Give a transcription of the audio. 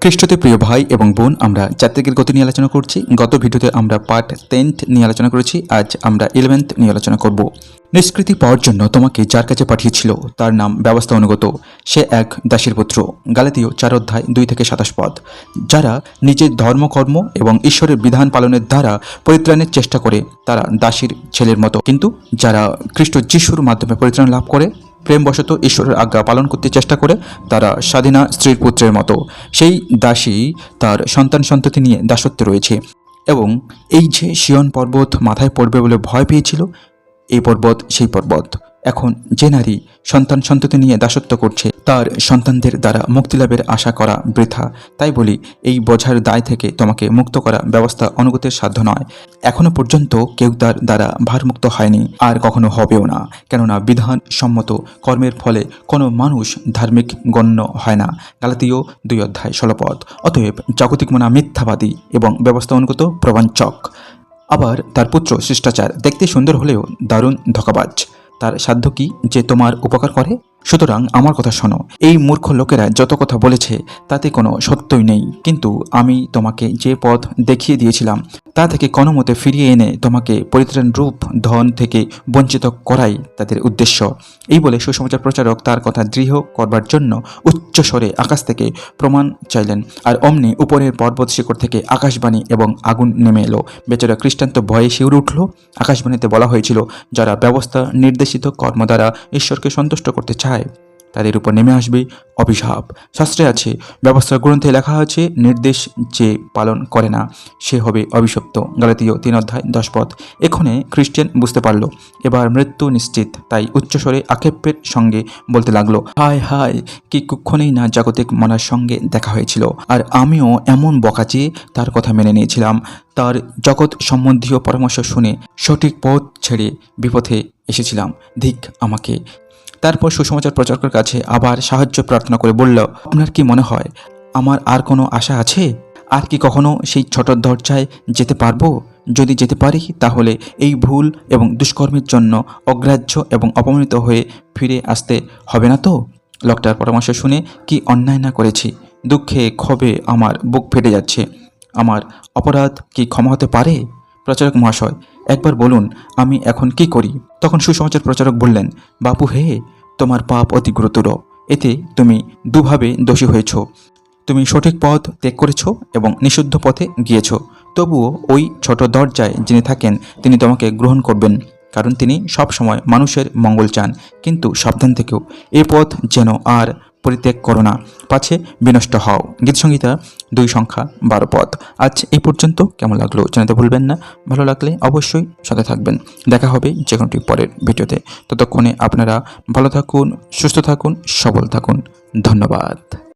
খ্রিস্টতে প্রিয় ভাই এবং বোন, আমরা জাতীয়কের গতি নিয়ে আলোচনা করছি। গত ভিডিওতে আমরা পার্ট টেন্থ নিয়ে আলোচনা করেছি। আজ আমরা ইলেভেন্থ নিয়ে আলোচনা করব। নিষ্কৃতি পাওয়ার জন্য তোমাকে যার কাছে পাঠিয়েছিল, তার নাম ব্যবস্থা অনুগত। সে এক দাসীর পুত্র। গালাতীয় চার অধ্যায় দুই থেকে সাতাশ পদ। যারা নিজের ধর্মকর্ম এবং ঈশ্বরের বিধান পালনের দ্বারা পরিত্রাণের চেষ্টা করে, তারা দাসীর ছেলের মতো। কিন্তু যারা খ্রিস্ট যিশুর মাধ্যমে পরিত্রাণ লাভ করে প্রেমবশত ঈশ্বরের আজ্ঞা পালন করতে চেষ্টা করে তারা স্বাধীনা স্ত্রীর পুত্রের মতো। সেই দাসী তার সন্তান সন্ততি নিয়ে দাসত্বে রয়েছে এবং এই যে শিয়ন পর্বত মাথায় পড়বে বলে ভয় পেয়েছিল, এই পর্বত সেই পর্বত। এখন যে নারী সন্তান সন্ততি নিয়ে দাসত্ব করছে, তার সন্তানদের দ্বারা মুক্তিলাভের আশা করা বৃথা। তাই বলি, এই বোঝার দায় থেকে তোমাকে মুক্ত করা ব্যবস্থা অনুগতের সাধ্য নয়। এখনও পর্যন্ত কেউ তার দ্বারা ভারমুক্ত হয়নি, আর কখনো হবেও না। কেননা বিধান সম্মত কর্মের ফলে কোনো মানুষ ধার্মিক গণ্য হয় না। গালাতীয় দুই অধ্যায় ষোলপদ অতএব জাগতিক মনা মিথ্যাবাদী এবং ব্যবস্থা অনুগত প্রবঞ্চক। আবার তার পুত্র শিষ্টাচার দেখতে সুন্দর হলেও দারুণ ধোকাবাজ। তার সাধ্য কি যে তোমার উপকার করে? সুতরাং আমার কথা শোনো। এই মূর্খ লোকেরা যত কথা বলেছে, তাতে কোনো সত্যই নেই। কিন্তু আমি তোমাকে যে পথ দেখিয়ে দিয়েছিলাম, তা থেকে কোনো মতে ফিরিয়ে এনে তোমাকে পরিত্রাণ রূপ, ধন থেকে বঞ্চিত করাই তাদের উদ্দেশ্য। এই বলে সুসমাচার প্রচারক তার কথা দৃঢ় করবার জন্য উচ্চ স্বরে আকাশ থেকে প্রমাণ চাইলেন। আর অমনি উপরের পর্বত শিখর থেকে আকাশবাণী এবং আগুন নেমে এলো। বেচারা খ্রিস্টান্ত ভয়ে শিউরে উঠল। আকাশবাণীতে বলা হয়েছিল, যারা ব্যবস্থা নির্দেশিত কর্ম দ্বারা ঈশ্বরকে সন্তুষ্ট করতে চায় তাদের উপর নেমে আসবে অভিশাপ। শাস্ত্রে আছে, ব্যবস্থা গ্রন্থে লেখা আছে, নির্দেশ যে পালন করে না, সে হবে অভিশপ্ত। গালাতীয় তিন অধ্যায়, দশ পথ। এখানে খ্রিস্টান বুঝতে পারল, এবার মৃত্যু নিশ্চিত। তাই উচ্চস্বরে আক্ষেপের সঙ্গে বলতে লাগল, হায় হায়, কি কুক্ষণেই না জাগতিক মনার সঙ্গে দেখা হয়েছিল। আর আমিও এমন বকাচে তার কথা মেনে নিয়েছিলাম। তার জগৎ সম্বন্ধীয় পরামর্শ শুনে সঠিক পথ ছেড়ে বিপথে এসেছিলাম। ধিক আমাকে তারপর সুসমাচার প্রচারকের কাছে আবার সাহায্য প্রার্থনা করে বলল, আপনার কি মনে হয়, আমার আর কোনো আশা আছে? আর কি কখনো সেই ছোট দরজায় যেতে পারব? যদি যেতে পারি, তাহলে এই ভুল এবং দুষ্কর্মের জন্য অগ্রাহ্য এবং অপমানিত হয়ে ফিরে আসতে হবে না তো? লোকটার পরামর্শ শুনে, কি অন্যায় না করেছি? দুঃখে ক্ষোভে আমার বুক ফেটে যাচ্ছে। আমার অপরাধ কি ক্ষমা হতে পারে? প্রচারক মহাশয়, একবার বলুন, আমি এখন কি করি? তখন সুসমাচার প্রচারক বললেন, বাপু হে, তোমার পাপ অতি গুরুতর। এতে তুমি দুভাবে দোষী হয়েছ। তুমি সঠিক পথ ত্যাগ করেছ এবং নিষিদ্ধ পথে গিয়েছ। তবুও ওই ছোট দরজায় যিনি থাকেন, তিনি তোমাকে গ্রহণ করবেন, কারণ তিনি সব সময় মানুষের মঙ্গল চান, কিন্তু সাবধান থেকেও। এ পথ যেন আর পরিত্যাগ করো না। পাছে বিনষ্ট হও। গীতসংহিতা দুই সংখ্যা বারো পথ আজ এই পর্যন্ত কেমন লাগল জানাতে ভুলবেন না। ভালো লাগলে অবশ্যই সাথে থাকবেন। দেখা হবে যে কোনোটি পরের ভিডিওতে। ততক্ষণে আপনারা ভালো থাকুন, সুস্থ থাকুন, সবল থাকুন। ধন্যবাদ।